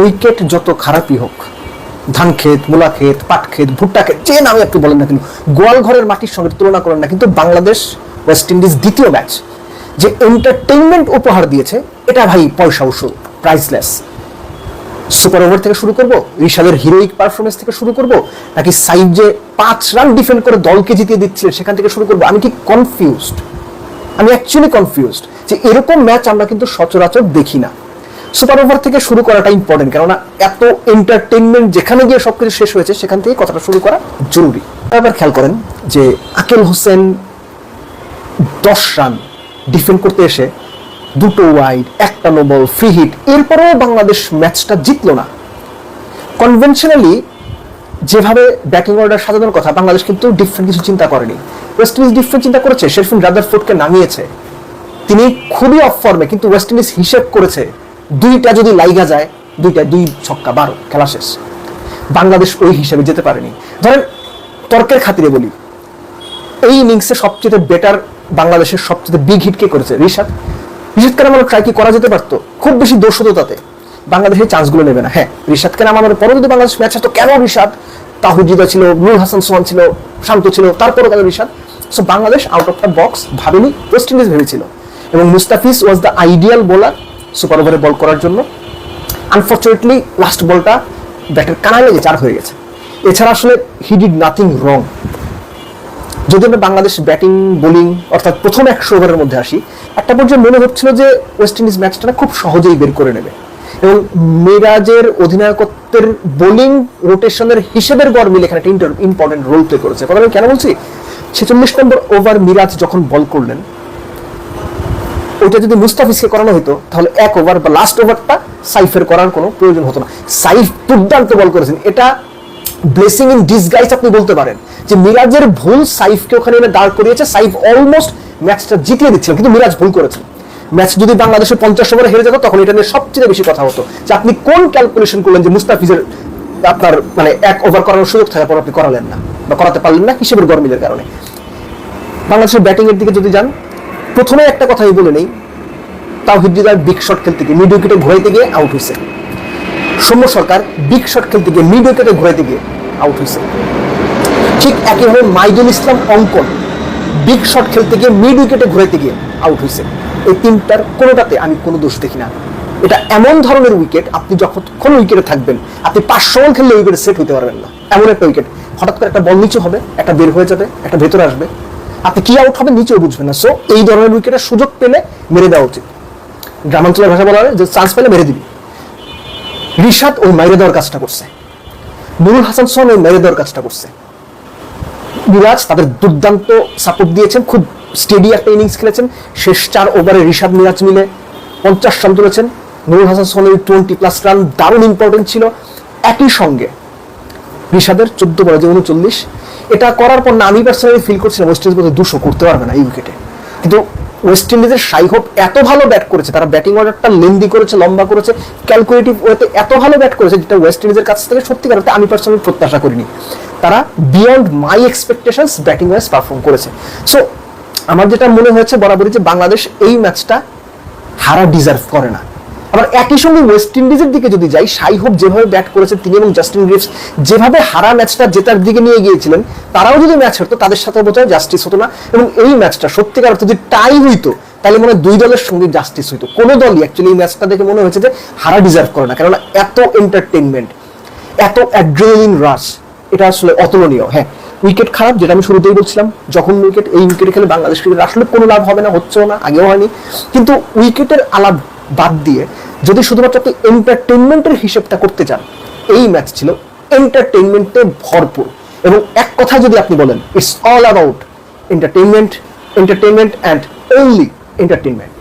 Wicket যত খারাপই হোক, ধান ক্ষেত, মূলা ক্ষেত, পাট ক্ষেত, ভুট্টা ক্ষেত, যে নামে একটু বলেন না কিন্তু গোয়াল ঘরের মাটির সঙ্গে তুলনা করেন না, কিন্তু বাংলাদেশ, ওয়েস্ট ইন্ডিজ দ্বিতীয় ম্যাচ যে এন্টারটেইনমেন্ট উপহার দিয়েছে, এটা ভাই পয়সা ওষুধ প্রাইসলেস সুপার ওভার থেকে শুরু করব ঋষাদের হিরোইক পারফরমেন্স থেকে শুরু করব, নাকি সাইড যে পাঁচ রান ডিফেন্ড করে দলকে জিতিয়ে দিচ্ছিলেন সেখান থেকে শুরু করব, আমি কি কনফিউজড আমি অ্যাকচুয়ালি কনফিউজড যে এরকম ম্যাচ আমরা কিন্তু সচরাচর দেখি না। সুপার ওভার থেকে শুরু করাটা ইম্পর্টেন্ট কেননা এত এন্টারটেনমেন্ট যেখানে গিয়ে সবকিছু শেষ হয়েছে, সেখান থেকে কথাটা শুরু করা জরুরি। এবার খেয়াল করেন যে আকেল হোসেন দশ রান ডিফেন্ড করতে এসে দুটো ওয়াইড একটা নো বল ফ্রি হিট এরপরেও বাংলাদেশ ম্যাচটা জিতলো না। কনভেনশনালি যেভাবে ব্যাটিং অর্ডার সাজানোর কথা, বাংলাদেশ কিন্তু ডিফারেন্ট কিছু চিন্তা করেনি। ওয়েস্ট ইন্ডিজ ডিফারেন্ট চিন্তা করেছে শেরফিন রাদারফোর্ডকে নামিয়েছে। তিনি খুবই অফ ফর্মে কিন্তু ওয়েস্ট ইন্ডিজ হিসেব করেছে। দুইটা যদি লাইগা যায়, দুইটা দুই ছক্কা বারো, খেলা শেষ। বাংলাদেশ ওই হিসাবে যেতে পারেনি। ধরেন, তর্কের খাতিরে বলি, এই ইনিংসে সবচেয়ে বেটার বাংলাদেশের সবচেয়ে বিগ হিট কে করেছে? ঋষাদ ঋষাদকে নামানোর ট্রাই কি করা যেতে পারতো? খুব বেশি দোষ হতো তাতে। বাংলাদেশের চান্সগুলো নেবে না। হ্যাঁ ঋষাদকে নামানোর পরে যদি বাংলাদেশ ম্যাচ আসতো? কেন ঋষাদ তাহুজিদা ছিল নুর হাসান সোহান ছিল, শান্ত ছিল, তারপরও কেন Rishad so Bangladesh out of the box ভাবেনি ওয়েস্ট ইন্ডিজ ভেবেছিল। এবং Mustafiz was the ideal bowler super ওভারে বল করার জন্য। আনফর্চুনেটলি লাস্ট বলটা ব্যাটের কানায় লেগে চার হয়ে গেছে। এছাড়া আসলে হি ডিড নাথিং রং যদি আমরা বাংলাদেশ ব্যাটিং, বোলিং অর্থাৎ প্রথম একশো ওভারের মধ্যে আসি, একটা পর্যায়ে মনে হচ্ছিল যে ওয়েস্ট ইন্ডিজ ম্যাচটা খুব সহজেই বের করে নেবে। এবং মিরাজের অধিনায়কত্বের বোলিং রোটেশনের হিসেবের গড় মিলে এখানে একটা ইম্পর্টেন্ট রোল প্লে করেছে। কথা আমি কেন বলছি? ছেচল্লিশ নম্বর ওভার মিরাজ যখন বল করলেন ওইটা যদি মুস্তাফিজকে করানো হতো তাহলে এক ওভার বা লাস্ট ওভারটা সাইফের করার কোনো প্রয়োজন হতো না। সাইফ দুর্দান্ত বল করেছেন। এটা ব্লেসিং ইন ডিসগাইজ আপনি বলতে পারেন যে মিরাজের ভুল সাইফকে ওখানে এনে দাঁড় করিয়েছে। সাইফ অলমোস্ট ম্যাচটা জিতিয়ে দিচ্ছিলেন কিন্তু মিরাজ ভুল করেছেন ম্যাচ যদি বাংলাদেশের পঞ্চাশ ওভারে হেরে যেত, তখন এটা নিয়ে সবচেয়ে বেশি কথা হতো। যে আপনি কোন ক্যালকুলেশন করলেন যে মুস্তাফিজের আপনার মানে এক ওভার করানোর সুযোগ থাকার পর আপনি করালেন না বা করাতে পারলেন না হিসেবের গরমিলের কারণে? বাংলাদেশের ব্যাটিং এর দিকে যদি যান প্রথমে একটা কথাই বলে নেই। তাও হিদ্দিদার বিগ শট খেলতে গিয়ে মিড উইকেটে ঘুরাইতে গিয়ে আউট হয়েছে সৌম্য সরকার বিগ শট খেলতে গিয়ে মিড উইকেটে ঘুরাইতে গিয়ে আউট হয়েছে ঠিক একইভাবে মাইদুল ইসলাম অঙ্কন বিগ শট খেলতে গিয়ে মিড উইকেটে ঘুরাইতে গিয়ে আউট হয়েছে এই তিনটার কোনোটাতে আমি কোনো দোষ দেখি না। এটা এমন ধরনের উইকেট আপনি যখন কোন উইকেটে থাকবেন, আপনি পাঁচশো রান খেললে উইকেটে সেট হতে পারবেন না। এমন একটা উইকেট হঠাৎ করে একটা বল নিচে হবে, একটা বের হয়ে যাবে, একটা ভেতরে আসবে। আপনি কি আউট হবে নিচেও বুঝবেন না। সো এই ধরনের উইকেটের সুযোগ পেলে মেরে দেওয়া উচিত। গ্রামাঞ্চলের ভাষা বলা হয় যে চান্স পেলে মেরে দিবি। রিশাদ ওই মেরে দেওয়ার কাজটা করছে। নুরুল হাসান সোহান ওই মেরে দেওয়ার কাজটা করছে। মিরাজ তাদের দুর্দান্ত সাপোর্ট দিয়েছেন, খুব স্টেডি একটা ইনিংস খেলেছেন। শেষ চার ওভারে ঋষাদ মিরাজ মিলে পঞ্চাশ রান তুলেছেন। নুরুল হাসান সোহানের টোয়েন্টি প্লাস রান দারুণ ইম্পর্টেন্ট ছিল। একই সঙ্গে ঋষাদের চোদ্দ বলে যে উনচল্লিশ এটা করার পর না, আমি পার্সোনালি ফিল করছিলাম ওয়েস্ট ইন্ডিজ বোধহয় দুশো করতে পারবে না এই উইকেটে কিন্তু ওয়েস্ট ইন্ডিজের সাই হোপ এত ভালো ব্যাট করেছে, তারা ব্যাটিং অর্ডারটা লেন্দি করেছে, লম্বা করেছে ক্যালকুলেটিভ ওয়েতে এত ভালো ব্যাট করেছে, যেটা ওয়েস্ট ইন্ডিজের কাছ থেকে সত্যিকার অর্থে আমি পার্সোনালি প্রত্যাশা করিনি। তারা beyond my expectations batting wise perform করেছে। সো আমার যেটা মনে হয়েছে বরাবরই যে বাংলাদেশ এই ম্যাচটা হারা ডিজার্ভ করে না। আবার একই সঙ্গে ওয়েস্ট ইন্ডিজের দিকে যদি যাই সাই হোপ যেভাবে ব্যাট করেছেন তিনি এবং জাস্টিন গ্রিভস যেভাবে হারা ম্যাচটা জেতার দিকে নিয়ে গিয়েছিলেন, তারাও যদি ম্যাচ হতো তাদের সাথে বোধহয় জাস্টিস হতো না। এবং এই ম্যাচটা সত্যিকার অর্থে যদি টাই হইতো, তাহলে মনে হয় দুই দলের সঙ্গে জাস্টিস হইতো। কোনো দলই অ্যাকচুয়ালি এই ম্যাচটা দেখে মনে হয়েছে যে হারা ডিজার্ভ করে না, কেননা এত এন্টারটেনমেন্ট এত অ্যাড্রেনালিন রাশ এটা আসলে অতুলনীয়। হ্যাঁ উইকেট খারাপ, যেটা আমি শুরুতেই বলছিলাম, যখন উইকেট এই উইকেটে খেলে বাংলাদেশ ক্রিকেট আসলে কোনো লাভ হবে না, হচ্ছেও না, আগেও হয়নি। কিন্তু উইকেটের আলাপ বাদ দিয়ে যদি শুধুমাত্র আপনি এন্টারটেনমেন্টের হিসেবটা করতে চান, এই ম্যাচ ছিল এন্টারটেনমেন্টে ভরপুর। এবং এক কথা যদি আপনি বলেন it's all about entertainment entertainment and only entertainment